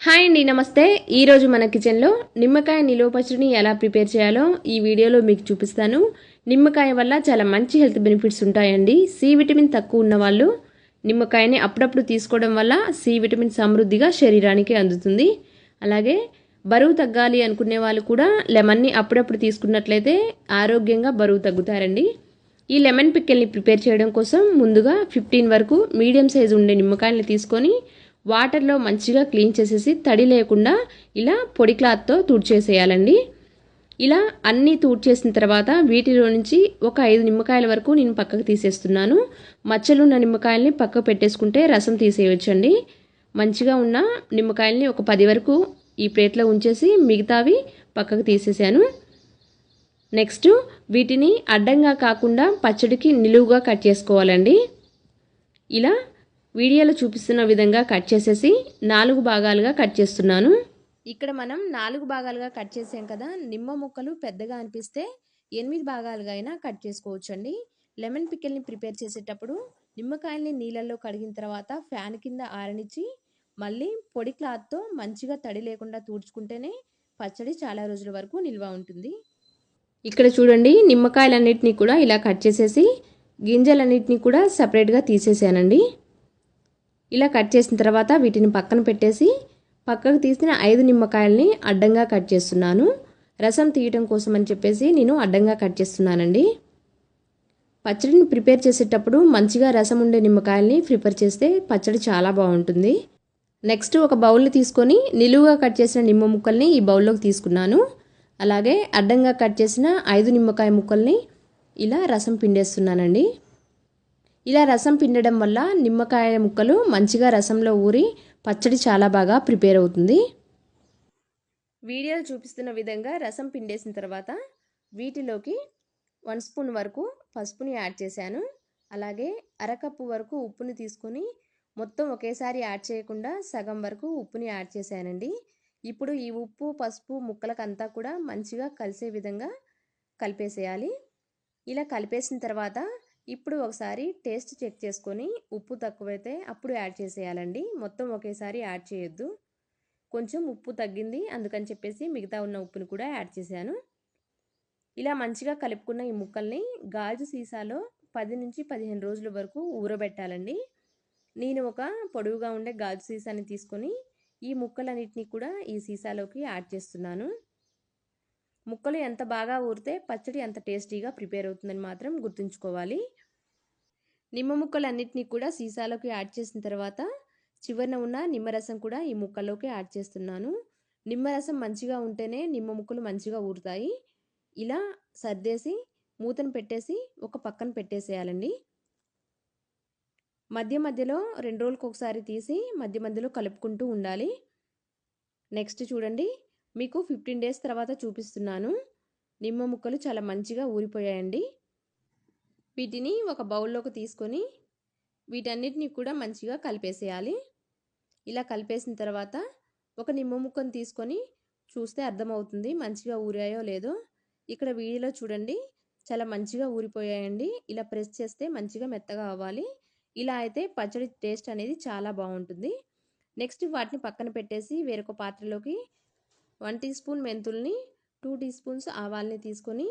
Hi అండి నమస్తే. ఈరోజు మన కిచెన్లో నిమ్మకాయ నిలువ పచ్చడిని ఎలా ప్రిపేర్ చేయాలో ఈ వీడియోలో మీకు చూపిస్తాను. నిమ్మకాయ వల్ల చాలా మంచి హెల్త్ బెనిఫిట్స్ ఉంటాయండి. సి విటమిన్ తక్కువ ఉన్న వాళ్ళు నిమ్మకాయని అప్పుడప్పుడు తీసుకోవడం వల్ల సి విటమిన్ సమృద్ధిగా శరీరానికి అందుతుంది. అలాగే బరువు తగ్గాలి అనుకునే వాళ్ళు కూడా లెమన్ని అప్పుడప్పుడు తీసుకున్నట్లయితే ఆరోగ్యంగా బరువు తగ్గుతారండి. ఈ లెమన్ పిక్కెల్ని ప్రిపేర్ చేయడం కోసం ముందుగా ఫిఫ్టీన్ వరకు మీడియం సైజు ఉండే నిమ్మకాయలు తీసుకొని వాటర్లో మంచిగా క్లీన్ చేసేసి తడి లేకుండా ఇలా పొడి క్లాత్తో తుడిచేసేయాలండి. ఇలా అన్నీ తూడ్చేసిన తర్వాత వీటిలో నుంచి ఒక ఐదు నిమ్మకాయల వరకు నేను పక్కకు తీసేస్తున్నాను. మచ్చలున్న నిమ్మకాయల్ని పక్కకు పెట్టేసుకుంటే రసం తీసేయవచ్చండి మంచిగా ఉన్న నిమ్మకాయల్ని ఒక పది వరకు ఈ ప్లేట్లో ఉంచేసి మిగతావి పక్కకు తీసేసాను నెక్స్ట్ వీటిని అడ్డంగా కాకుండా పచ్చడికి నిలువుగా కట్ చేసుకోవాలండి. ఇలా వీడియోలో చూపిస్తున్న విధంగా కట్ చేసేసి నాలుగు భాగాలుగా కట్ చేస్తున్నాను. ఇక్కడ మనం నాలుగు భాగాలుగా కట్ చేసాం కదా. నిమ్మ ముక్కలు పెద్దగా అనిపిస్తే ఎనిమిది భాగాలుగా అయినా కట్ చేసుకోవచ్చండి. లెమన్ పికిల్ని ప్రిపేర్ చేసేటప్పుడు నిమ్మకాయల్ని నీళ్ళల్లో కడిగిన తర్వాత ఫ్యాన్ కింద ఆరనిచ్చి మళ్ళీ పొడి క్లాత్తో మంచిగా తడి లేకుండా తూడ్చుకుంటేనే పచ్చడి చాలా రోజుల వరకు నిల్వ ఉంటుంది. ఇక్కడ చూడండి నిమ్మకాయలన్నిటినీ కూడా ఇలా కట్ చేసేసి గింజలన్నిటినీ కూడా సపరేట్గా తీసేసానండి. ఇలా కట్ చేసిన తర్వాత వీటిని పక్కన పెట్టేసి పక్కకు తీసిన ఐదు నిమ్మకాయల్ని అడ్డంగా కట్ చేస్తున్నాను. రసం తీయటం కోసం అని చెప్పేసి నేను అడ్డంగా కట్ చేస్తున్నానండి. పచ్చడిని ప్రిపేర్ చేసేటప్పుడు మంచిగా రసం ఉండే నిమ్మకాయల్ని ప్రిపేర్ చేస్తే పచ్చడి చాలా బాగుంటుంది. నెక్స్ట్ ఒక బౌల్ని తీసుకొని నిలువుగా కట్ చేసిన నిమ్మ ముక్కల్ని ఈ బౌల్లోకి తీసుకున్నాను. అలాగే అడ్డంగా కట్ చేసిన ఐదు నిమ్మకాయ ముక్కల్ని ఇలా రసం పిండేస్తున్నానండి. ఇలా రసం పిండడం వల్ల నిమ్మకాయ ముక్కలు మంచిగా రసంలో ఊరి పచ్చడి చాలా బాగా ప్రిపేర్ అవుతుంది. వీడియోలు చూపిస్తున్న విధంగా రసం పిండేసిన తర్వాత వీటిలోకి వన్ స్పూన్ వరకు పసుపుని యాడ్ చేశాను. అలాగే అరకప్పు వరకు ఉప్పుని తీసుకొని మొత్తం ఒకేసారి యాడ్ చేయకుండా సగం వరకు ఉప్పుని యాడ్ చేశానండి. ఇప్పుడు ఈ ఉప్పు పసుపు ముక్కలకంతా కూడా మంచిగా కలిసే విధంగా కలిపేసేయాలి. ఇలా కలిపేసిన తర్వాత ఇప్పుడు ఒకసారి టేస్ట్ చెక్ చేసుకొని ఉప్పు తక్కువైతే అప్పుడు యాడ్ చేసేయాలండి. మొత్తం ఒకేసారి యాడ్ చేయొద్దు. కొంచెం ఉప్పు తగ్గింది అందుకని చెప్పేసి మిగతా ఉన్న ఉప్పుని కూడా యాడ్ చేశాను. ఇలా మంచిగా కలుపుకున్న ఈ ముక్కల్ని గాజు సీసాలో పది నుంచి పదిహేను రోజుల వరకు ఊరబెట్టాలండి. నేను ఒక పొడవుగా ఉండే గాజు సీసాని తీసుకొని ఈ ముక్కలన్నిటినీ కూడా ఈ సీసాలోకి యాడ్ చేస్తున్నాను. ముక్కలు ఎంత బాగా ఊరితే పచ్చడి అంత టేస్టీగా ప్రిపేర్ అవుతుందని మాత్రం గుర్తుంచుకోవాలి. నిమ్మ ముక్కలన్నింటినీ కూడా సీసాలోకి యాడ్ చేసిన తర్వాత చివరిన ఉన్న నిమ్మరసం కూడా ఈ ముక్కల్లోకి యాడ్ చేస్తున్నాను. నిమ్మరసం మంచిగా ఉంటేనే నిమ్మ ముక్కలు మంచిగా ఊరుతాయి. ఇలా సర్దేసి మూతను పెట్టేసి ఒక పక్కన పెట్టేసేయాలండి. మధ్య మధ్యలో రెండు రోజులకు ఒకసారి తీసి మధ్య మధ్యలో కలుపుకుంటూ ఉండాలి. నెక్స్ట్ చూడండి మీకు ఫిఫ్టీన్ డేస్ తర్వాత చూపిస్తున్నాను. నిమ్మ ముక్కలు చాలా మంచిగా ఊరిపోయాయండి. వీటిని ఒక బౌల్లోకి తీసుకొని వీటన్నిటిని కూడా మంచిగా కలిపేసేయాలి. ఇలా కలిపేసిన తర్వాత ఒక నిమ్మ ముక్కను తీసుకొని చూస్తే అర్థమవుతుంది మంచిగా ఊరాయో లేదో. ఇక్కడ వీడియోలో చూడండి చాలా మంచిగా ఊరిపోయాయండి. ఇలా ప్రెస్ చేస్తే మంచిగా మెత్తగా అవ్వాలి. ఇలా అయితే పచ్చడి టేస్ట్ అనేది చాలా బాగుంటుంది. నెక్స్ట్ వాటిని పక్కన పెట్టేసి వేరొక పాత్రలోకి వన్ టీ స్పూన్ మెంతుల్ని టూ టీ స్పూన్స్ ఆవాల్ని తీసుకొని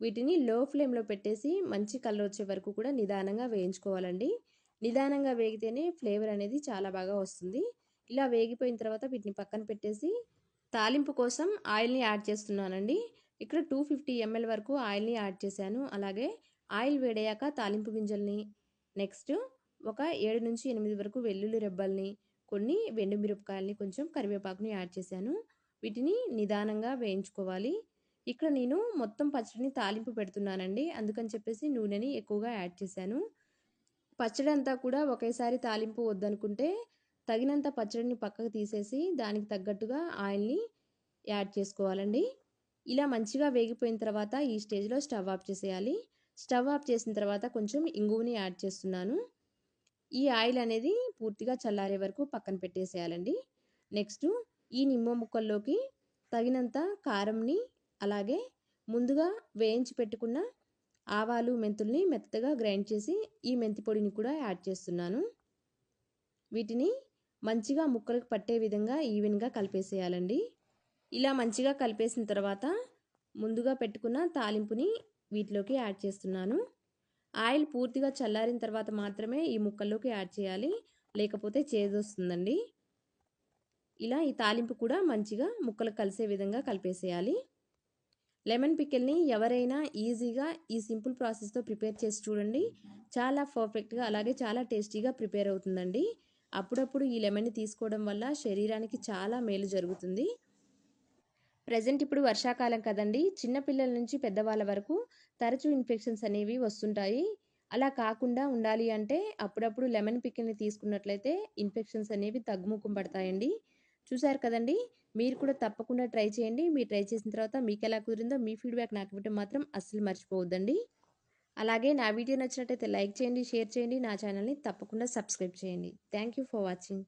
వీటిని లో ఫ్లేమ్లో పెట్టేసి మంచి కలర్ వచ్చే వరకు కూడా నిదానంగా వేయించుకోవాలండి. నిదానంగా వేగితేనే ఫ్లేవర్ అనేది చాలా బాగా వస్తుంది. ఇలా వేగిపోయిన తర్వాత వీటిని పక్కన పెట్టేసి తాలింపు కోసం ఆయిల్ని యాడ్ చేస్తున్నానండి. ఇక్కడ టూ ఫిఫ్టీ ఎంఎల్ వరకు ఆయిల్ని యాడ్ చేశాను. అలాగే ఆయిల్ వేడయ్యాక తాలింపు గింజల్ని నెక్స్ట్ ఒక ఏడు నుంచి ఎనిమిది వరకు వెల్లుల్లి రెబ్బల్ని కొన్ని వెండు మిరపకాయల్ని కొంచెం కరివేపాకుని యాడ్ చేశాను. వీటిని నిదానంగా వేయించుకోవాలి. ఇక్కడ నేను మొత్తం పచ్చడిని తాలింపు పెడుతున్నానండి. అందుకని చెప్పేసి నూనెని ఎక్కువగా యాడ్ చేశాను. పచ్చడి అంతా కూడా ఒకేసారి తాలింపు వద్దనుకుంటే తగినంత పచ్చడిని పక్కకు తీసేసి దానికి తగ్గట్టుగా ఆయిల్ని యాడ్ చేసుకోవాలండి. ఇలా మంచిగా వేగిపోయిన తర్వాత ఈ స్టేజ్లో స్టవ్ ఆఫ్ చేసేయాలి. స్టవ్ ఆఫ్ చేసిన తర్వాత కొంచెం ఇంగువని యాడ్ చేస్తున్నాను. ఈ ఆయిల్ అనేది పూర్తిగా చల్లారే వరకు పక్కన పెట్టేసేయాలండి. నెక్స్ట్ ఈ నిమ్మ ముక్కల్లోకి తగినంత కారంని అలాగే ముందుగా వేయించి పెట్టుకున్న ఆవాలు మెంతుల్ని మెత్తగా గ్రైండ్ చేసి ఈ మెంతి పొడిని కూడా యాడ్ చేస్తున్నాను. వీటిని మంచిగా ముక్కలకు పట్టే విధంగా ఈవెన్గా కలిపేసేయాలండి. ఇలా మంచిగా కలిపేసిన తర్వాత ముందుగా పెట్టుకున్న తాలింపుని వీటిలోకి యాడ్ చేస్తున్నాను. ఆయిల్ పూర్తిగా చల్లారిన తర్వాత మాత్రమే ఈ ముక్కల్లోకి యాడ్ చేయాలి లేకపోతే చేదొస్తుందండి. ఇలా ఈ తాలింపు కూడా మంచిగా ముక్కలు కలిసే విధంగా కలిపేసేయాలి. లెమన్ పికిల్ని ఎవరైనా ఈజీగా ఈ సింపుల్ ప్రాసెస్తో ప్రిపేర్ చేసి చూడండి. చాలా పర్ఫెక్ట్గా అలాగే చాలా టేస్టీగా ప్రిపేర్ అవుతుందండి. అప్పుడప్పుడు ఈ లెమన్ని తీసుకోవడం వల్ల శరీరానికి చాలా మేలు జరుగుతుంది. ప్రజెంట్ ఇప్పుడు వర్షాకాలం కదండి. చిన్నపిల్లల నుంచి పెద్దవాళ్ళ వరకు తరచూ ఇన్ఫెక్షన్స్ అనేవి వస్తుంటాయి. అలా కాకుండా ఉండాలి అంటే అప్పుడప్పుడు లెమన్ పికిల్ని తీసుకున్నట్లయితే ఇన్ఫెక్షన్స్ అనేవి తగ్గుముఖం పడతాయండి. చూసారు కదండి? మీరు కూడా తప్పకుండా ట్రై చేయండి. మీరు ట్రై చేసిన తర్వాత మీకు ఎలా కుదిరిందో మీ ఫీడ్బ్యాక్ నాకు ఇవ్వటం మాత్రం అస్సలు మర్చిపోవద్దండి. అలాగే నా వీడియో నచ్చినట్టయితే లైక్ చేయండి షేర్ చేయండి. నా ఛానల్ని తప్పకుండా సబ్స్క్రైబ్ చేయండి. Thank you for watching.